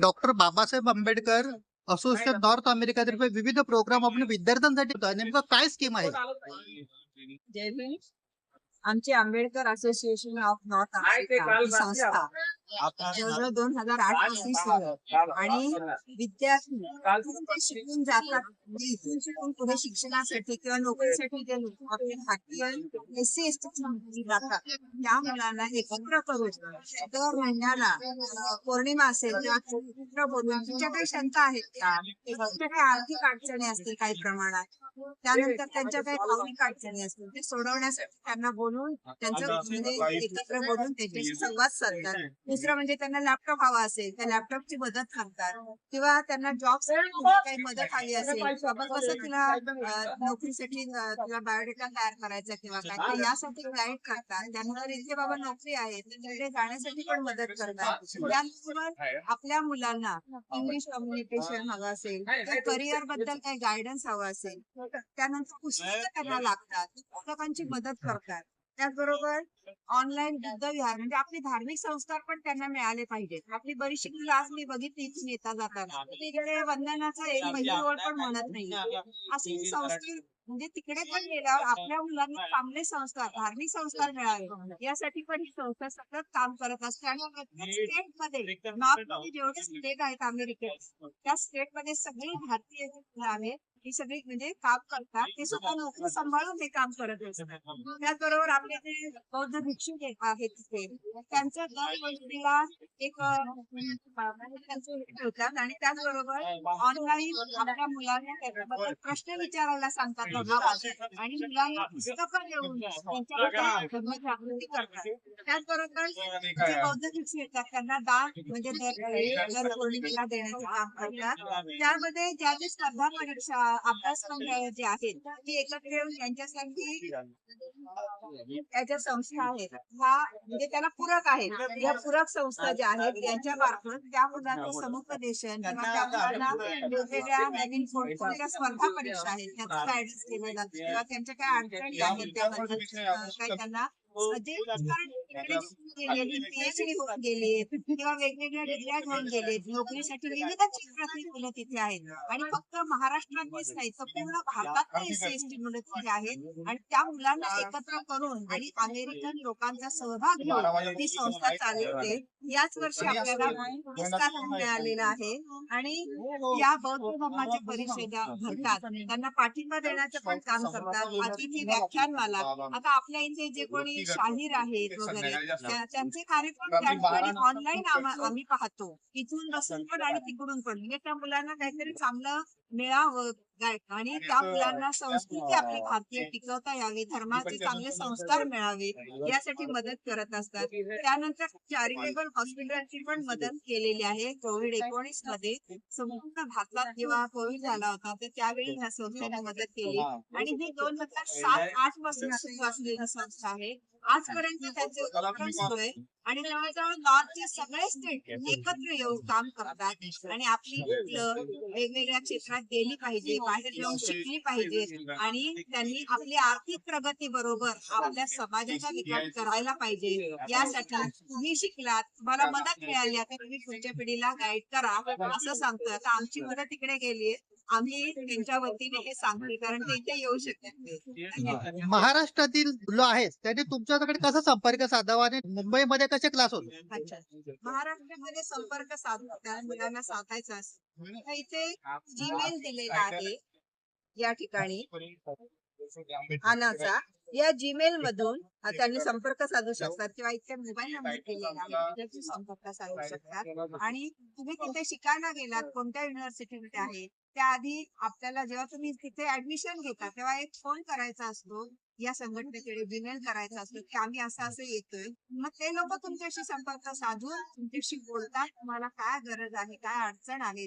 Doctor Babasaheb Ambedkar association north अमेरिकेतर्फे विविध programme आपण विद्यार्थ्यांसाठी. नेमकं काय स्कीम आहे? जय भीम. आमची आंबेडकर असोसिएशन ऑफ नॉर्थ ही संस्था. दोन हजार आठपासून सुरू. आणि विद्यार्थी ते शिकून जातात. म्हणजे इथून शिकून पुढे शिक्षणासाठी किंवा नोकरीसाठी जे आपले भारतीय एस सी एस टी जातात. त्या मुलांना एकत्र करून दर महिन्याला पौर्णिमा असेल किंवा एकत्र बोलून तुमच्या काही शंका आहेत का? त्यांच्या काही आर्थिक अडचणी असतील काही प्रमाणात. त्यानंतर त्यांच्या काही भावनिक अडचणी असतील ते सोडवण्यासाठी त्यांना बोलून त्यांचं म्हणजे एकत्र बोलून त्यांच्याशी संवाद साधतात. दुसरं म्हणजे त्यांना लॅपटॉप हवा असेल तर लॅपटॉपची मदत करतात. किंवा त्यांना जॉब काही मदत हवी असेल बाबा कसं तुला नोकरीसाठी तुला बायोडेटा तयार करायचा किंवा काय तर यासाठी गाईड करतात. त्यानंतर इथे बाबा नोकरी आहे तर तिकडे जाण्यासाठी पण मदत करतात. त्याचबरोबर आपल्या मुलांना इंग्लिश कम्युनिकेशन हवं असेल करिअरबद्दल काही गायडन्स हवं असेल त्यानंतर पुस्तकं त्यांना लागतात. पुस्तकांची मदत करतात. त्याचबरोबर ऑनलाईन बुद्धविहार म्हणजे आपले धार्मिक संस्कार पण त्यांना मिळाले पाहिजेत. आपली बरीचशी मुलं आज मी बघितली इथून येता जाताना. तिकडे वंदनाचा एक महिन्यावर पण म्हणत नाही असे संस्कार म्हणजे तिकडे पण गेल्यावर आपल्या मुलांना चांगले संस्कार धार्मिक संस्कार मिळावे. यासाठी पण ही संस्था सतत काम करत असते. आणि प्रत्येक स्टेटमध्ये नॉर्थमध्ये जेवढे स्टेट आहेत अमेरिकेत त्या स्टेटमध्ये सगळे भारतीय आहेत ही सगळी म्हणजे काम करतात ते सुद्धा नोकरी सांभाळून हे काम करत असतात त्याचबरोबर आपले जे बौद्ध भिक्षुक एक आहेत तिथे त्यांचं दर गोष्टीला एक हे ठेवतात आणि त्याचबरोबर ऑनलाईन आपल्या मुलांना त्याच्याबद्दल प्रश्न विचारायला सांगतात. आणि मुलांना पुस्तकं देऊन त्यांच्याबद्दल धर्मजागृती करतात त्याचबरोबर जे बौद्ध भिक्षू येतात त्यांना दान म्हणजे दर दर पौर्णिमेला देण्याचं काम करतात त्यामध्ये ज्या ज्या स्पर्धा परीक्षा अभ्यासक्रम जे आहेत ते एकत्र येऊन त्यांच्यासाठी त्याच्या संस्था आहेत. ह्या म्हणजे त्याला पूरक आहेत. या पूरक संस्था ज्या आहेत त्यांच्या मार्फत त्या मुलांचं समुपदेशन किंवा त्या मुलांना वेगवेगळ्या नवीन कोणत्या स्पर्धा परीक्षा आहेत त्याचं गायडन्स केलं जातं किंवा त्यांच्या काय अडचणी आहेत त्याबद्दल अं, काही त्यांना पीएचडी होऊन गेले किंवा वेगवेगळ्या डिग्र्या घेऊन गेले नोकरीसाठी विविध क्षेत्रातली मुलं तिथे आहेत. आणि फक्त महाराष्ट्रातलीच नाही तर पूर्ण भारतात एस टी मुलं तिथे आहेत. आणि त्या मुलांना एकत्र करून आणि अमेरिकन लोकांचा सहभाग घेऊन ती संस्था चालवते. याच वर्षी आपल्याला पुरस्कार मिळालेला आहे. आणि या बौद्ध धर्माच्या परिषदा भरतात त्यांना पाठिंबा देण्याचं पण काम करतात. अतिथी व्याख्यानमाला. आता आपल्या इथे जे कोणी शाहीर आहेत वगैरे त्या- त्यांचे कार्यक्रम त्या ठिकाणी ऑनलाईन आम्ही पाहतो. इथून बसून पण आणि तिकडून पण. म्हणजे त्या मुलांना काहीतरी चांगलं मिळावं. आणि त्या मुलांना संस्कृती आपली भारतीय टिकवता यावी. धर्माचे चांगले संस्कार मिळावे. यासाठी मदत करत असतात. त्यानंतर चॅरिटेबल हॉस्पिटलची पण मदत केलेली आहे. कोविड एकोणीसमध्ये संपूर्ण भारतात जेव्हा कोविड झाला होता तर त्यावेळी ह्या संस्थेने मदत केली. आणि ही दोन हजार सात आठपासून सुरू असलेली संस्था आहे. आजपर्यंत त्यांचे उपक्रम सुरू आहे आणि जवळजवळ नॉर्थचे सगळे स्टेट एकत्र येऊन काम करतात आणि आपली मुलं वेगवेगळ्या क्षेत्रात गेली पाहिजे बाहेर जाऊन शिकली पाहिजे. आणि त्यांनी आपली आर्थिक प्रगती बरोबर आपल्या समाजाचा विकास करायला पाहिजे. यासाठी तुम्ही शिकलात. तुम्हाला मदत मिळाली. आता तुम्ही पुढच्या पिढीला गाईड करा. असं सांगतो आता आमची मुलं तिकडे गेली आम्ही त्यांच्या वतीने हे सांगतो कारण ते इथे येऊ शकत नाही. धन्यवाद. महाराष्ट्रातील मुलं आहेत त्यांनी तुमच्याकडे कसा संपर्क साधावा आणि मुंबईमध्ये कसे क्लास होते अच्छा महाराष्ट्रामध्ये संपर्क साधला त्या मुलांना साधायचा इथे जीमेल दिलेला आहे या ठिकाणी. अनाचा या जीमेल मधून त्यांनी संपर्क साधू शकतात किंवा इथे मोबाईल नंबर दिलेला आहे. संपर्क साधू शकतात. आणि तुम्ही तिथे शिकायला गेलात कोणत्या युनिव्हर्सिटीमध्ये आहे त्याआधी आपल्याला जेव्हा तुम्ही तिथे ऍडमिशन घेता तेव्हा एक फोन करायचा असतो. या संघटनेकडे जीमेल करायचा असतो की आम्ही असं असं येतोय. मग ते लोक तुमच्याशी संपर्क साधून तुमच्याशी बोलतात तुम्हाला काय गरज आहे काय अडचण आहे